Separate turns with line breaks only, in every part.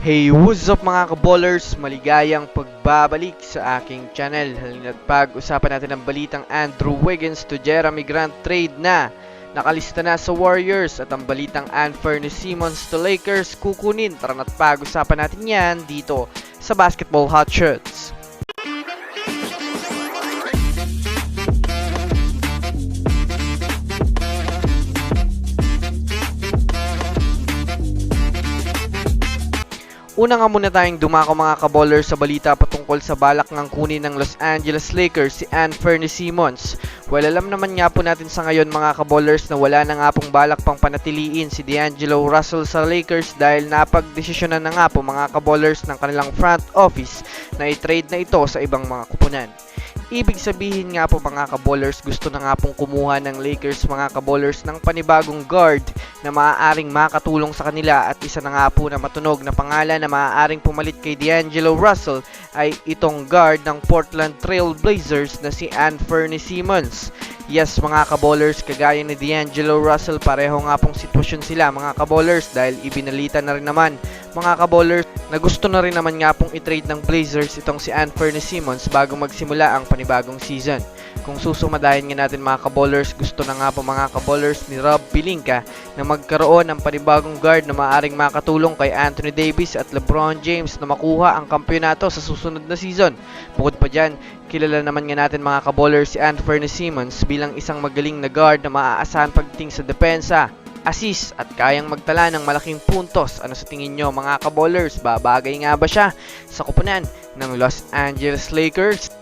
Hey, what's up mga kaballers? Maligayang pagbabalik sa aking channel. Halina't pag-usapan natin ang balitang Andrew Wiggins to Jeremy Grant trade na. Nakalista na sa Warriors at ang balitang Anthony Simmons to Lakers kukunin. Tara na't pag-usapan natin yan dito sa Basketball Hot Shots. Una nga muna tayong dumako mga kaballers sa balita patungkol sa balak ng kunin ng Los Angeles Lakers si Anthony Simmons. Well, alam naman nga po natin sa ngayon mga kaballers na wala na nga pong balak pang panatiliin si D'Angelo Russell sa Lakers dahil napagdesisyonan na nga po mga kaballers ng kanilang front office na i-trade na ito sa ibang mga kupunan. Ibig sabihin nga po mga kaballers, gusto na nga pong kumuha ng Lakers mga kaballers ng panibagong guard na maaaring makatulong sa kanila at isa na nga po na matunog na pangalan na maaaring pumalit kay D'Angelo Russell ay itong guard ng Portland Trail Blazers na si Anthony Simmons. Yes mga kaballers, kagaya ni D'Angelo Russell, pareho nga pong sitwasyon sila mga kaballers dahil ibinalita na rin naman mga kaballers na gusto na rin naman nga pong i-trade ng Blazers itong si Anthony Simmons bago magsimula ang panibagong season. Kung susumadahin nga natin mga kaballers, gusto na nga po mga kaballers ni Rob Pelinka na magkaroon ng panibagong guard na maaring makatulong kay Anthony Davis at LeBron James na makuha ang kampyonato sa susunod na season. Bukod pa dyan, kilala naman nga natin mga kaballers si Anthony Simmons bilang isang magaling na guard na maaasahan pagdating sa depensa assist at kayang magtala ng malaking puntos. Ano sa tingin nyo mga kaballers? Babagay nga ba siya sa kupunan ng Los Angeles Lakers?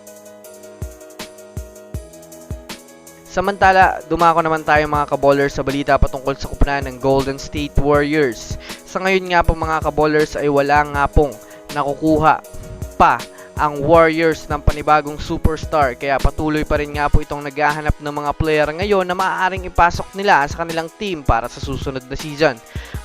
Samantala, dumako naman tayo mga kaballers sa balita patungkol sa kupunan ng Golden State Warriors. Sa ngayon nga po mga kaballers ay wala nga pong nakukuha pa ang Warriors ng panibagong superstar kaya patuloy pa rin nga po itong naghahanap ng mga player ngayon na maaaring ipasok nila sa kanilang team para sa susunod na season.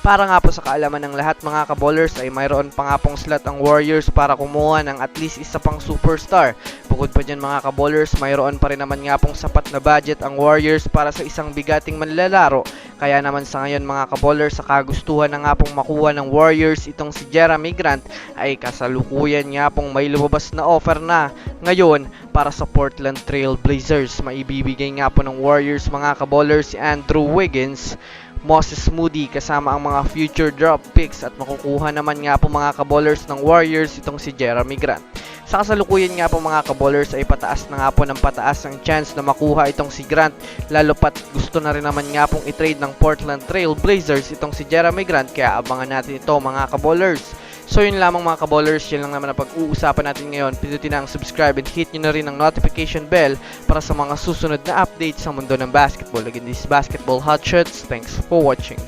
Para nga po sa kaalaman ng lahat mga kaballers ay mayroon pa nga pong slot ang Warriors para kumuha ng at least isa pang superstar. Bukod pa dyan mga kaballers, mayroon pa rin naman nga pong sapat na budget ang Warriors para sa isang bigating manlalaro. Kaya naman sa ngayon mga kaballers, sa kagustuhan na nga pong makuha ng Warriors itong si Jeremy Grant ay kasalukuyan nga pong may lumabas na offer na ngayon para sa Portland Trail Blazers. Maibibigay nga po ng Warriors mga kaballers si Andrew Wiggins, Moses Moody kasama ang mga future drop picks at makukuha naman nga po mga kaballers ng Warriors itong si Jeremy Grant. Sa kasalukuyan nga po mga kaballers ay pataas na nga po ng pataas ang chance na makuha itong si Grant lalo pat gusto na rin naman nga pong i-trade ng Portland Trail Blazers itong si Jeremy Grant kaya abangan natin ito mga kaballers. So yun lamang mga kaballers, yun lang naman ang pag-uusapan natin ngayon. Pindutin na ang subscribe and hit nyo na rin ang notification bell para sa mga susunod na updates sa mundo ng basketball. Again, this is Basketball Hot Shots. Thanks for watching.